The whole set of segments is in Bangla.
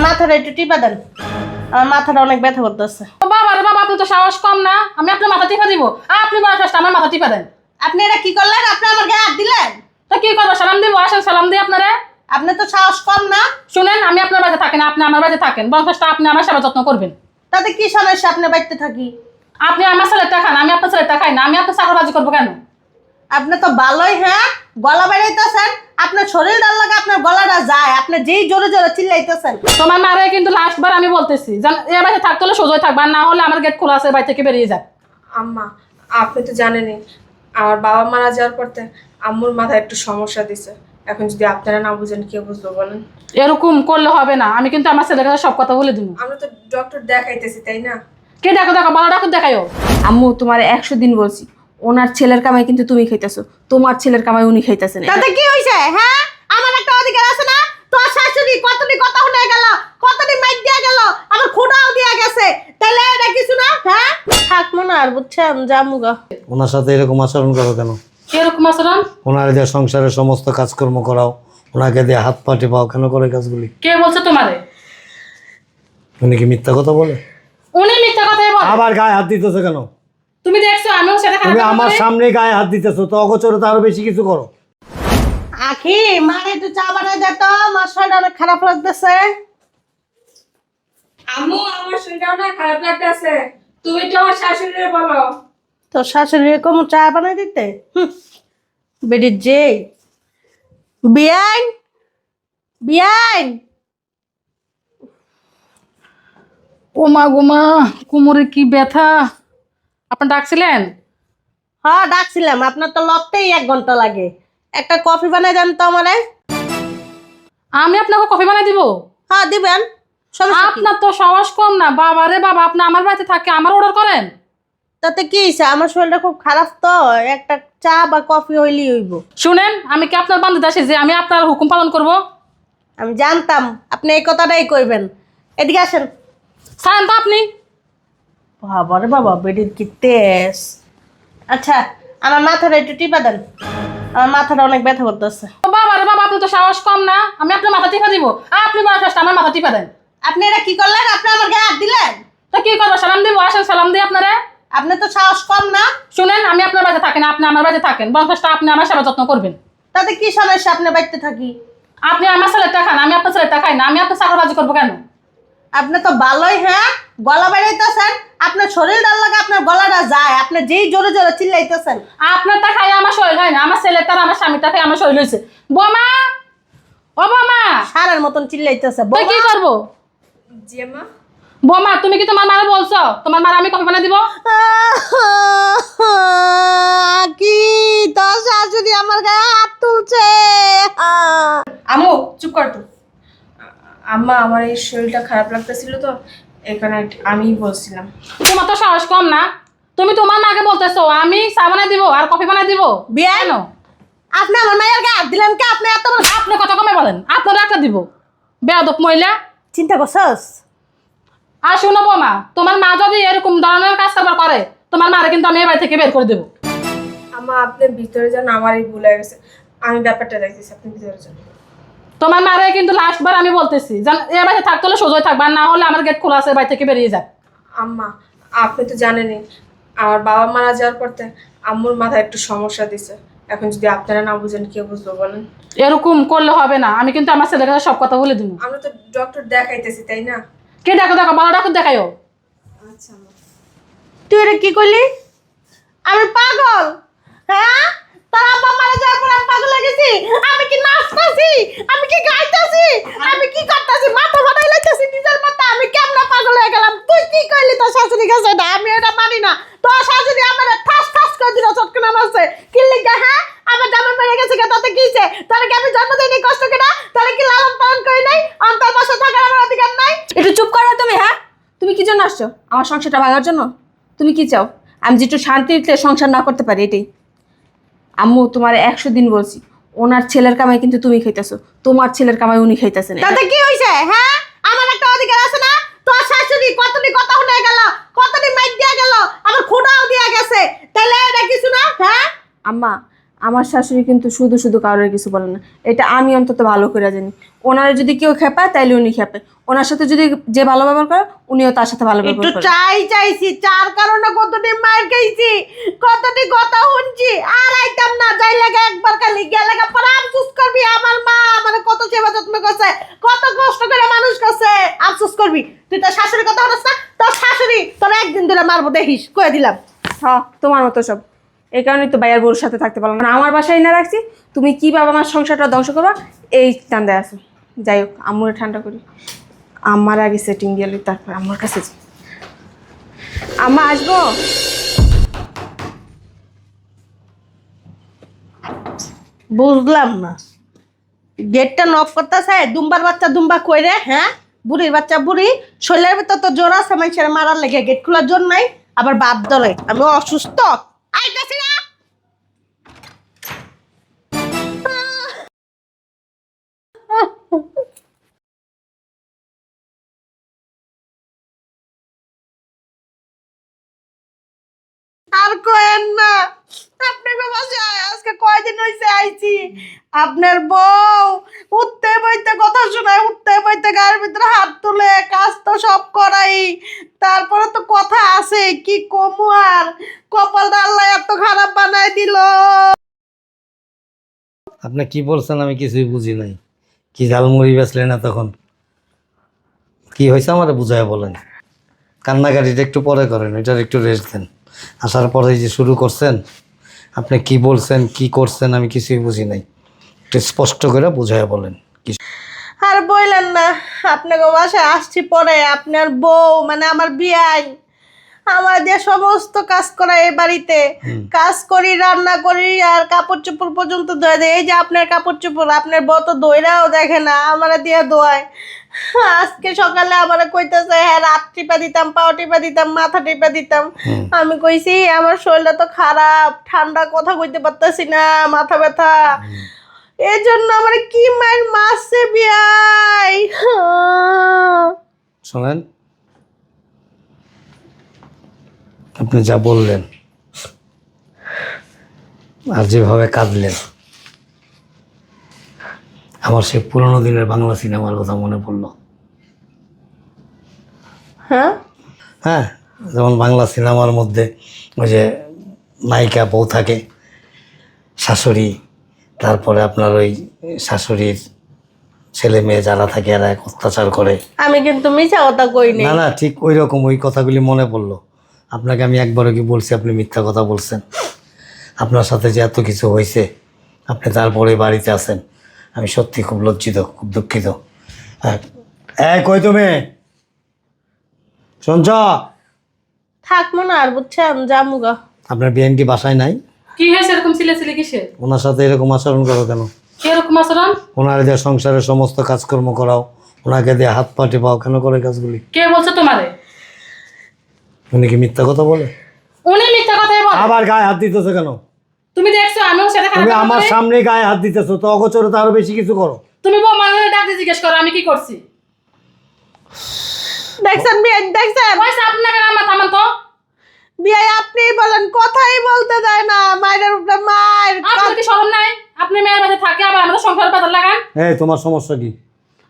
আমার মাথাটা একটু টিপা দেন। আমার মাথাটা অনেক ব্যথা করতেছে। বাবা রে বাবা আপনি তো সাহস কম না। আমি আপনার মাথা টিপা দিব। আপনি বড় ফার্স্ট আমার মাথা টিপা দেন। আপনি এটা কি করলেন? আপনি আমার গায়ে হাত দিলেন? তো কি করব সালাম দিব আসেন সালাম দিই আপনারা। আপনি তো সাহস কম না। শুনেন আমি আপনার বাড়িতে থাকেন আপনি আমার বাড়িতে থাকেন। ফার্স্ট আপনি আমার সেবা যত্ন করবেন। তাতে কি সমস্যা? আপনি বাড়িতে থাকি। আপনি আমার ছেলেটা খান আমি আপনার ছেলেটা খাই না আমি আপনার চাকরবাজি করব কেন? আপনি তো ভালোই হ্যাঁ? গলা বেড়াইতেছেন। আপনার শরীর ডাল লাগে আপনার গলাটা যায়। আপনি যেই জোরে জোরে চিল্লাইতেছেন। তোমার মারে কিন্তু লাস্ট বার আমি বলতেছি জান এ বাড়িতে থাকতে হলে সোজই থাকবে না হলে আমার গেট খোলা আছে বাড়ি থেকে বেরিয়ে যাক। আম্মা আপনি তো জানেনই আমার বাবা মারা যাওয়ার পর থেকে আম্মুর মাথায় একটু সমস্যা দিছে। এখন যদি আপনারা না বুঝেন কে বুঝব বলেন? এরকম করলে হবে না আমি কিন্তু আমার ছেলের কাছে সব কথা বলে দিব। আমরা তো ডক্টর দেখাইতেছি তাই না? কে দেখো দেখো বড় ডাকুর দেখাইও। আম্মু তোমার একশো দিন বলছি ওনার ছেলের কামাই কিন্তু তুমি খাইতেছো তোমার ছেলের কামাই উনি খাইতেছেন। তাতে কি হয়েছে হ্যাঁ? আমার একটা অধিকার আছে না? শাশুড়ি কতটি কথা শুনে গেল কতটি মাইক দিয়া গেল আমার খুঁটাও দিয়া গেছে। তাহলে এটা কিছু না? হ্যাঁ? থাকব না আর বুঝছেন? জামুগা ওনার সাথে এরকম আচরণ করো কেন? এরকম আচরণ? ওনার দিয়ে সংসারের সমস্ত কাজকর্ম করাও ওনাকে দিয়ে হাত পা টেপাও কেন করে কাজগুলি? কে বলছে তোমারে? উনি কি মিথ্যা কথা বলে? উনি মিথ্যা কথাই বল। আবার গায়ে হাত দিতেছো কেন? তুমি দেখছ আমিও সেটা তুমি আমার সামনে গায়ে হাত দিতেছো তো অগোচরে তো আরও বেশি কিছু করো। আখি মারে একটু চা বানাই দে তো। আমার শরীর অনেক খারাপ লাগতেছে। আম্মু আমার শরীরটাও না খারাপ লাগতেছে। তুমি তো আমার শাশুড়িরে বলো। তোর শাশুড়ি কম চা বানাই দিতে? হুম, বেডির যে। বিয়াইন বিয়াইন। ও মা গো কোমরে কি ব্যথা? আপনি ডাকছিলেন? হ্যাঁ ডাকছিলাম। আপনার তো লপতেই এক ঘণ্টা লাগে। একটা কফি বানাই দেন তো আমারে। আমি আপনাকে কফি বানাই দিব? হ্যাঁ দিবেন। সমস্যা কি? আপনার তো সাহস কম না। বাবা রে বাবা আপনি আমার বাড়িতে থাকে আমার অর্ডার করেন। তাতে কি হয়েছে আমার শরীরটা খুব খারাপ তো একটা চা বা কফি হইলেই হইব। শুনেন আমি কি আপনার বান্ধব আসি যে আমি আপনার হুকুম পালন করব? আমি জানতাম আপনি এই কথাটাই কইবেন। এদিকে আসেন। ছাড়েন তো আপনি। বাবা রে বাবা বেডির কি তেজ। আচ্ছা আমার মাথাটা একটু টিপা দেন। আমার মাথাটা অনেক ব্যথা করতেছে। বাবা রে বাবা আপনি তো সাহস কম না। আমি আপনার মাথা টিপা দিব। আপনি বড় আমার মাথা টিপা দেন। আপনি এটা কি করলেন? আপনি আমার গায়ে হাত দিলেন? তো কি করব? সালাম দিব আসেন সালাম দিই আপনারা। আপনি তো সাহস কম না। শুনেন আমি আপনার বাড়িতে থাকেন আপনি আমার বাড়িতে থাকেন। আপনি আমার সেবা যত্ন করবেন। তাতে কি সমস্যা? আপনি বাড়িতে থাকি। আপনি আমার ছেলেটা খান আমি আপনার ছেলেটা খাই না আমি আপনার চাকরবাজি করব কেন? আপনি তো ভালোই হ্যাঁ? গলা বেড়াইতেছেন। আপনার শরীর ডাল লাগে আপনার গলাটা যায় আপনি যেই জোরে জোরে চিল্লাইতেছেন আপনার তা খাই আমার শরীর হয় না আমার ছেলেটার আমার স্বামীটা খাই আমার শরীর হয়েছে বোমা! ও বোমা! সারের মতন চিল্লাইতেছে। তুই কি করব? জি আম্মা বোমা তুমি কি তোমার মারা বলছো? তোমার মারা আমি কফি বানিয়ে দিব? কি তোর শাশুড়ি আমার গায়ে হাত তুলছে? আম্মু চুপ কর তো। আম্মা আমার এই শরীরটা খারাপ লাগতেছিল তো এখানে আমি বলছিলাম। তোমার তো সাহস কম না। তুমি তোমার মাকে বলতেছো আমি চা বানাই দিব আর কফি বানাই দিব? বিয়ে কেন? আপনি আমার মায়ের গায়ে হাত দিলেন কে? আপনি এত বড় আপনি কথা কমে বলেন আপনার একটা দিব। বেয়াদব মহিলা। চিন্তা করছস? আর শুনো বোমা তোমার মা যদি এরকম ধরনের কাজ কারবার করে তোমার মারে কিন্তু আমি এ বাড়ি থেকে বের করে দেবো। আম্মা আপনি ভিতরে যান আমারই ভুল হয়ে গেছে। আমি ব্যাপারটা দেখতেছি আপনি ভিতরে যান। তোমার মারে কিন্তু লাস্ট বার আমি বলতেছি জান এ বাড়িতে থাকতে হলে সোজই থাকবে না হলে আমার গেট খোলা আছে বাড়ি থেকে বেরিয়ে যাক। আম্মা আপনি তো জানেনই আমার বাবা মারা যাওয়ার পর থেকে আম্মুর মাথায় একটু সমস্যা দিছে। এখন যদি আপনারা না বুঝেন কে বুঝব বলেন? এরকম করলে হবে না। আমি কিন্তু আমার ছেলের কাছে সব কথা বলে দিব। আমরা তো ডক্টর দেখাইতেছি তাই না? কে দেখো দেখো বড় ডাকুর দেখাইও। আচ্ছা তুই এটা কি করলি? আমি পাগল হ্যাঁ? তোর আব্বা মারা যাওয়ার পর আমি পাগল হয়ে গেছি। আমি কি নাচতাছি? আমি কি গাইতাছি আমি কি করতাছি মাথা ফাটাই লাইতাছি নিজের মাথা আমি কেমন পাগল হয়ে গেলাম তুই কি কইলি তোর শাশুড়ি কাছে এটা আমি এটা মানি না তোর শাশুড়ি আমার ঠাস ঠাস করে দিল চটকানা মারছে কি লিখা হ্যাঁ আমার জামাই মেরে গেছে কে তাতে কি হইছে? তাহলে কি আমি জন্ম দিইনি কষ্ট করে তাহলে কি লালন পালন করি নাই অন্তর বাসা থাকার আমার অধিকার নাই একটু চুপ করো তুমি হ্যাঁ তুমি কি জন্য আসছো আমার সংসারটা ভাঙার জন্য? তুমি কি চাও? আমি যে একটু শান্তিতে সংসার না করতে পারি এটাই। আম্মু তোমার একশো দিন বলছি ওনার ছেলের কামাই কিন্তু তুমি খাইতেছো তোমার ছেলের কামাই উনি খাইতেছেন তাতে কি হইছে হ্যাঁ? আমার একটা অধিকার আছে না? তোর শাশুড়ি কতটি কথা শুনে গেল কতটি মাইক দিয়া গেল আমার খুঁটাও দিয়া গেছে। তাহলে এটা কিছু না হ্যাঁ? আম্মা আমার শাশুড়ি কিন্তু শুধু শুধু কারোর কিছু বলে না এটা আমি অন্তত ভালো করে জানি। ওনারা যদি কেউ খেপায় তাইলে উনি খেপে। ওনার সাথে যদি যে ভালো ব্যবহার করে উনিও তার সাথে ভালো একটু ব্যবহার করে। চাই চাইছি চার কারণে কতটি মার খাইছি কতটি কথা শুনছি আর আইতাম না যাই লাগে একবার খালি গেলে পরে আফসোস করবি আমার মা আমার কত সেবা যত্ন করছে কত কষ্ট করে মানুষ করছে আফসোস করবি। তুই তোর শাশুড়ির কথা বলছ না? তোর শাশুড়ি তোর একদিন ধরে মারবো দেখিস কয়ে দিলাম। হ্যাঁ তোমার মতো সব। এই কারণেই তো ভাইয়ার বউর সাথে থাকতে পারলাম না। আমার বাসায় না রাখছি তুমি কি বাবা আমার সংসারটা ধ্বংস করবা এই টান্দায় আসো যাই হোক, আম্মুরে ঠান্ডা করি। আমার আগে সেটিং দিয়ে তারপর আমার কাছে। আম্মা, আসব? বুঝলাম না। গেটটা নক করতেছে, দুম্বার বাচ্চা দুম্বা কই রে হ্যাঁ? বুড়ির বাচ্চা বুড়ি, শরীরের ভিতর তো জোর আছে, মানুষের মারার লেগে গেট খোলার জন্য নাই আবার বাপ দলে আমি অসুস্থ। আইতাছি না! আর না। আপনাকে বাসায় আজকে আইছি? আপনার বউ উঠতে বইতে কথা শোনায়, উঠতে বইতে গায়ের ভিতরে হাত তুলে কাজ তো সব করাই। তারপরে তো কথা আছে, কি কমু আর? কপালটা আল্লাহ এত খারাপ বানায় দিল। আপনি কি বলছেন আমি কিছুই বুঝি নাই। কি ঝালমুড়ি বেচলেন না তখন কি হয়েছে আমার বুঝায় বলেন? কান্নাকাটিটা একটু পরে করেন, এটার একটু রেস্ট দেন। আসার পরে যে শুরু করছেন আপনি কি বলছেন কি করছেন আমি কিছুই বুঝি নাই। একটু স্পষ্ট করে বুঝায় বলেন। আর বললেন না আপনাকে বাসায় আসছি পরে আপনার বউ মানে আমার বিয়াই আমার যে সমস্ত কাজ করা এই বাড়িতে কাজ করি রান্না করি আর কাপড় চোপড় পর্যন্ত ধোয়া দেয়। এই যে আপনার কাপড় চোপড় আপনার বউ তো দইরাও দেখে না আমার দিয়ে ধোয়ায় আজকে সকালে আমার কইতেছে হ্যাঁ রাত টিপা দিতাম পাও টিপা দিতাম মাথা টিপা দিতাম। আমি কইছি আমার শরীরটা তো খারাপ ঠান্ডা কথা কইতে পারতেছি না মাথা ব্যথা। এই জন্য আমার কি মায়ের মাসে বিয়াই? শোনেন আপনি যা বললেন আর যেভাবে কাঁদলেন আমার সেই পুরোনো দিনের বাংলা সিনেমার কথা মনে পড়ল। হ্যাঁ? হ্যাঁ যেমন বাংলা সিনেমার মধ্যে ওই যে নায়িকা বউ থাকে শাশুড়ি তারপরে আপনার ওই শাশুড়ির ছেলে মেয়ে যারা থাকে এরা এক অত্যাচার করে। আমি কিন্তু মিছা কথা কইনি না না ঠিক ওই রকম ওই কথাগুলি মনে পড়ল। আপনাকে আমি একবারও কি বলছি আপনি মিথ্যা কথা বলছেন। আপনার সাথে যে এত কিছু হয়েছে আপনি তারপরে বাড়িতে আছেন আমি সত্যি খুব লজ্জিত খুব দুঃখিত। হ্যাঁ কই তুমি? শুনছ? থাকব না আর বুঝছেন জামুগা আপনার বিএনটি বাসায় নাই? কি হয়েছে এরকম ছিলে ছিলে কিসে ওনার সাথে এরকম আচরণ করো কেন? কীরকম আচরণ? ওনার দিয়ে সংসারের সমস্ত কাজকর্ম করাও ওনাকে দিয়ে হাত পা টেপাও কেন করে কাজগুলি? কে বলছে তোমারে? উনি কি মিথ্যা কথা বলে? উনি মিথ্যা কথাই বল। আবার গায়ে হাত দিতেছো কেন? তুমি আমিও তুমি আমার? সামনে গায়ে হাত দিতেছো তো অগোচরে তো আরও বেশি কিছু করো। তুমি মানুষের ডাকতে জিজ্ঞেস করো আমি কি করছি? দেখছেন বিয়াই দেখছেন? পয়সা আপনাকে আমার থামান তো। বিয়াই আপনি বলেন কথাই বলতে দেয় না। মায়ের উপরে মায়ের আপনার কি শরম নাই? আপনি মেয়ের বাড়িতে থাকে আবার আমাদের সংসার পাতার লাগান। এই তোমার সমস্যা কি?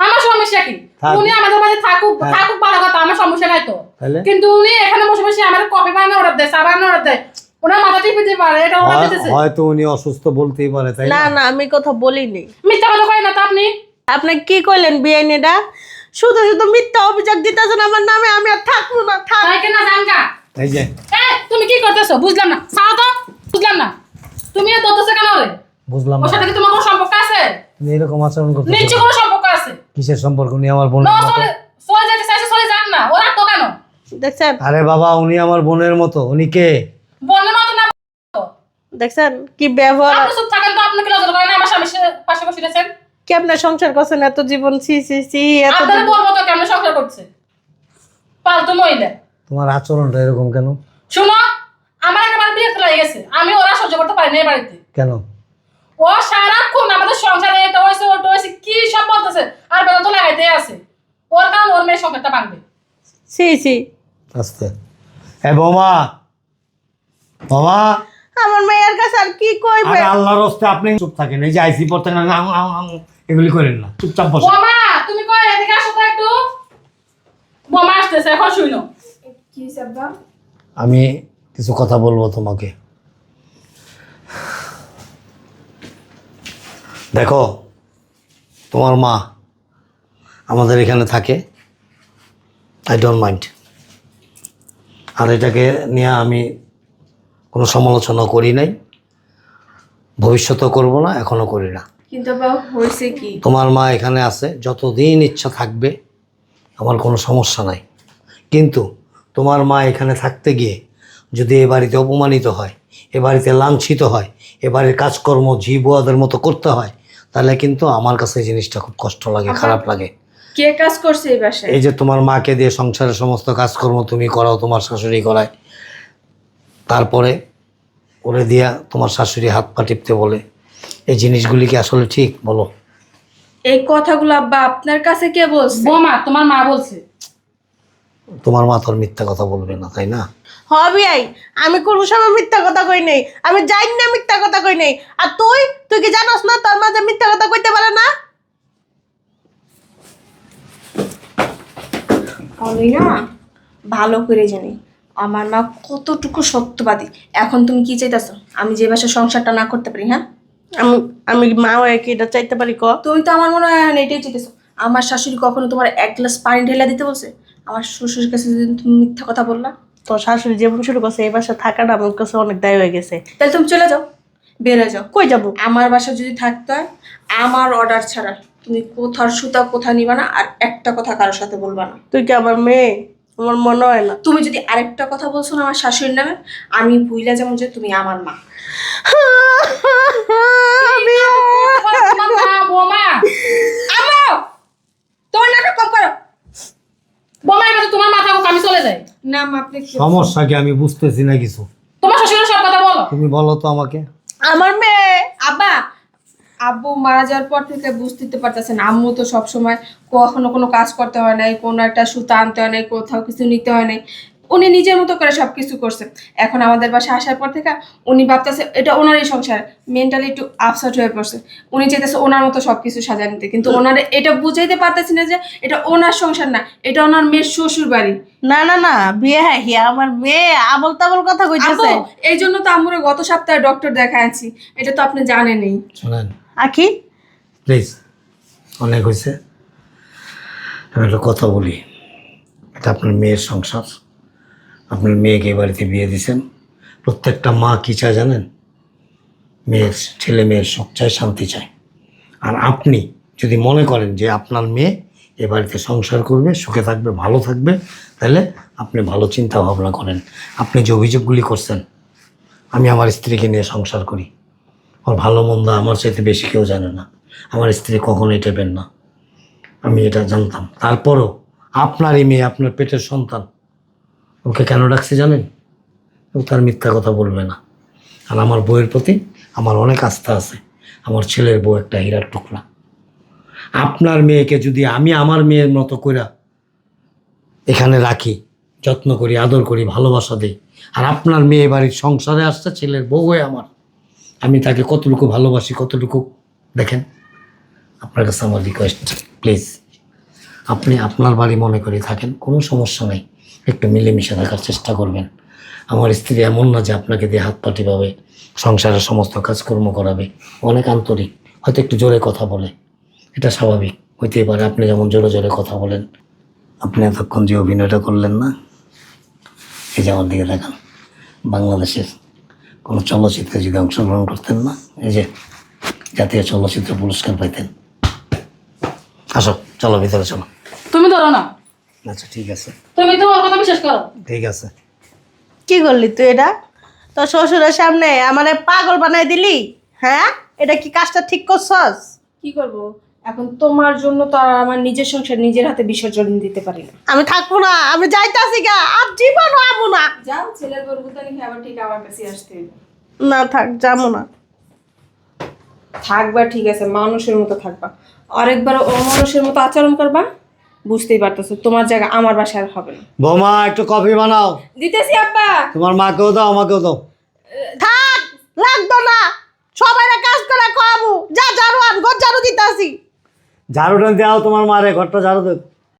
আমার সমস্যা কি? থাক। উনি আমাদের মাঝে থাকুক হ্যাঁ। থাকুক ভালো কথা আমার সমস্যা নাই তো। তাহলে? কিন্তু উনি এখানে বসে বসে আমার কফি বানানো অর্ডার দেয় চা বানানো অর্ডার দেয়। ওনার মাথা টিপে দিতে পারে এটা হয়- দিতেছে হয়তো উনি অসুস্থ বলতেই পারে তাই না না? না আমি কথা বলিনি। মিথ্যা কথা কয় না তো আপনি। আপনি কি কইলেন বিয়াই এটা শুধু শুধু মিথ্যা অভিযোগ দিতেছেন আমার নামে আমি আর থাকব না থাক। তাই কেনা জানগা? এই যে। তুমি কি করতেছো? বুঝলাম না। ছাড়ো তো বুঝলাম না। তুমি এ দতেছো কেন রে বুঝলাম ওর না সাথে কি তোমার কোনো সম্পর্ক আছে? তুমি এরকম আচরণ করতে নিশ্চয় কোনো? সম্পর্ক আছে। কিসের সম্পর্ক? উনি আমার বোনের না চলে যেতে চাইছে চলে যাক না। ওরা তো কেন? দেখছেন? আরে বাবা উনি আমার বোনের মতো। উনি কে? বন্যের মতো না দেখছেন কি ব্যবহার? আপনি চুপ থাকেন তো আপনি কি লজ্জা করেন আমার স্বামীর পাশে বসে রয়েছেন? কি আপনার সংসার করছেন? এত জীবন ছি ছি ছি এত আপনার বলব তো কেমন সংসার করছে? পালতু মহিলা। তোমার আচরণটা এরকম কেন? শুনো আমার একেবারে বিয়ে লাগে গেছে। আমি ওরা সহ্য করতে পারি না এই বাড়িতে। কেন? ও সারাক্ষণ আমাদের সংসারে এটা হয়েছে ওটা হয়েছে কি সব বলতেছে? আর বেলা তো লাগাইতে আছে। ওর কারণ ওর মেয়ের সংসারটা ভাঙবে। ছি ছি। আস্তে। এ বৌমা বাবা। আমার মেয়ের কাছে আর কি কইবে? আরে আল্লাহর হস্তে আপনি চুপ থাকেন এই যে আইসি পড়তে না এগুলি করেন না চুপচাপ বসে বোমা তুমি কই এদিকে আসো তো একটু। বোমা আসতেছে এখন শুনো কি আব্বা? আমি কিছু কথা বলব তোমাকে। দেখো তোমার মা আমাদের এখানে থাকে। আই ডোন্ট মাইন্ড আর এটাকে নিয়ে আমি কোনো সমালোচনা করি নাই। ভবিষ্যতেও করব না এখনও করি না। কিন্তু হয়েছে কি? তোমার মা এখানে আছে যতদিন ইচ্ছা থাকবে আমার কোনো সমস্যা নাই। কিন্তু তোমার মা এখানে থাকতে গিয়ে যদি এ বাড়িতে অপমানিত হয় এ বাড়িতে লাঞ্ছিত হয় এ বাড়ির কাজকর্ম জীবদের মতো করতে হয় তাহলে কিন্তু আমার কাছে এই জিনিসটা খুব কষ্ট লাগে খারাপ লাগে। কে কাজ করছে এই বাসায়? এই যে তোমার মাকে দিয়ে সংসারের সমস্ত কাজকর্ম তুমি করাও তোমার শাশুড়ি করায় তারপরে করে দিয়া তোমার শাশুড়ি হাত পা টিপতে বলে এই জিনিসগুলি কি আসলে ঠিক বলো। এই কথাগুলো আব্বা আপনার কাছে কে বলছে? বোমা তোমার মা বলছে। তোমার মা তোর মিথ্যা কথা বলবে না তাই না? হবি আই আমি কোনো সময় মিথ্যা কথা কই নাই। আমি জানি না মিথ্যা কথা কই নাই। আর তুই তুই কি জানোস না তোর মাঝে মিথ্যা কথা কইতে পারে না? আমি না ভালো করে জানি। আমার মা কতটুকু সত্যবাদী। এখন তুমি কি চাইতেছো? আমি যে বাসায় সংসারটা না করতে পারি হ্যাঁ? আমি আমি মা হয়ে কি এটা চাইতে পারি ক? তুমি তো আমার মনে হয় এখন এটাই চাইতেছো। আমার শাশুড়ি কখনো তোমার এক গ্লাস পানি ঢেলে দিতে বলছে? আমার শ্বশুর কাছে যদি তুমি মিথ্যা কথা বললা? তোর শাশুড়ি জীবন শুরু করছে এই বাসা থাকাটা আমার কাছে অনেক দায় হয়ে গেছে। তাহলে তুমি চলে যাও বেরো যাও। কই যাব? আমার বাসা যদি থাকতে হয় আমার অর্ডার ছাড়া। তুমি কোথার সুতা কোথা নিবা না আর একটা কথা কারোর সাথে বলবা না। তুই কি আমার মেয়ে? আমার মনে হয় না? তুমি যদি আরেকটা কথা বলছো না আমার শাশুড়ির নামে আমি ভুইলা যেমন যে তুমি আমার মা। তোমার মা বোমা। তোমার নাটক কম করো। বোমা এবার তোমার মাথা আমি চলে যাই। না মা আপনি কি- সমস্যা কি? আমি বুঝতেছি না কিছু। তোমার শ্বশুরের সব কথা বলো। তুমি বলো তো আমাকে। আমার মেয়ে। আব্বা আব্বু মারা যাওয়ার পর থেকে বুঝতে পারতেছেন আম্মু তো সবসময় কখনো কোনো কাজ করতে হয় নাই কোনো একটা সুতা আনতে হয় নাই কোথাও কিছু নিতে হয় নাই। উনি নিজের মতো করে সব কিছু করছে। এখন আমাদের বাসায় আসার পর থেকে উনি ভাবতেছে এটা ওনারই সংসার মেন্টালি একটু আপসেট হয়ে পড়ছে। উনি চাইতেছে ওনার মতো সব কিছু সাজায় নিতে কিন্তু ওনার এটা বুঝাইতে পারতেছি না যে এটা ওনার সংসার না এটা ওনার মেয়ের শ্বশুর বাড়ি না না না বিয়ে হ্যাঁ হিয়া আমার মেয়ে আবল তাবল কথা কইতেছে। এই জন্য তো আম্মুরে গত সপ্তাহে ডক্টর দেখাচ্ছি এটা তো আপনি জানেনই। শোনেন আখি? প্লিজ অনেক হয়েছে। আমি একটা কথা বলি। এটা আপনার মেয়ের সংসার। আপনার মেয়েকে এ বাড়িতে বিয়ে দিয়েছেন। প্রত্যেকটা মা কী চায় জানেন? মেয়ের ছেলে মেয়ের সুখ চায়, শান্তি চায়। আর আপনি যদি মনে করেন যে আপনার মেয়ে এ বাড়িতে সংসার করবে, সুখে থাকবে, ভালো থাকবে, তাহলে আপনি ভালো চিন্তা ভাবনা করেন। আপনি যে অভিযোগগুলি করছেন, আমি আমার স্ত্রীকে নিয়ে সংসার করি। ওর ভালো মন্দ আমার চাইতে বেশি কেউ জানে না। আমার স্ত্রী কখনোই টেপেন না। আমি এটা জানতাম। তারপরও আপনার এই মেয়ে, আপনার পেটের সন্তান, ওকে কেন ডাকছে জানেন? ও তার মিথ্যা কথা বলবে না। আর আমার বউয়ের প্রতি আমার অনেক আস্থা আছে। আমার ছেলের বউ একটা হীরার টুকরা। আপনার মেয়েকে যদি আমি আমার মেয়ের মতো কইরা এখানে রাখি, যত্ন করি, আদর করি, ভালোবাসা দিই, আর আপনার মেয়ে বাড়ির সংসারে আসছে, ছেলের বউ হয়ে আমার আমি তাকে কতটুকু ভালোবাসি, কতটুকু, দেখেন, আপনার কাছে আমার রিকোয়েস্ট প্লিজ আপনি আপনার বাড়ি মনে করে থাকেন, কোনো সমস্যা নেই, একটু মিলেমিশে থাকার চেষ্টা করবেন। আমার স্ত্রী এমন না যে আপনাকে দিয়ে হাত পাটি পাবে, সংসারের সমস্ত কাজকর্ম করাবে, অনেক আন্তরিক, হয়তো একটু জোরে কথা বলে, এটা স্বাভাবিক, হইতেই পারে, আপনি যেমন জোরে জোরে কথা বলেন। আপনি এতক্ষণ যে অভিনয়টা করলেন না, এই যে আমার দিকে দেখান বাংলাদেশের কোনো চলচ্চিত্রে যদি অংশগ্রহণ করতেন না এই যে জাতীয় চলচ্চিত্র পুরস্কার পাইতেন। আসো চলো ভিতরে চলো। তুমি ধরো না। আচ্ছা ঠিক আছে। তুমি তো ওর কথা বিশ্বাস করো। ঠিক আছে। কি করলি তুই এটা? তোর শ্বশুরের সামনে আমারে পাগল বানাই দিলি? হ্যাঁ? এটা কি কাজটা ঠিক করছস? কি করব? এখন তোমার জন্য তো আর আমার নিজের সংসার নিজের হাতে বিসর্জন দিতে পারি না। আমি থাকব না আমি যাইতাছি গা আর জীবন আমু না। যাও ছেলের গর্ভতানি আবার ঠিক আমার কাছে আসতে না থাক যাব না। থাকবা ঠিক আছে মানুষের মতো থাকবা। আরেকবার অমানুষের মতো আচরণ করবা বুঝতেই পারতেছো তোমার জায়গা আমার বাসায় আর হবে না। বৌমা একটু কফি বানাও। দিতেছি আব্বা। তোমার মাকেও দাও আমাকেও দাও। থাক লাগতো না। সবাই কাজ করে খাওয়াবো। যা ঝাড়ু আন ঘর ঝাড়ু দিতাছি। ঝাড়ুটা দেওয়া তোমার মারে ঘরটা ঝাড়ু দে।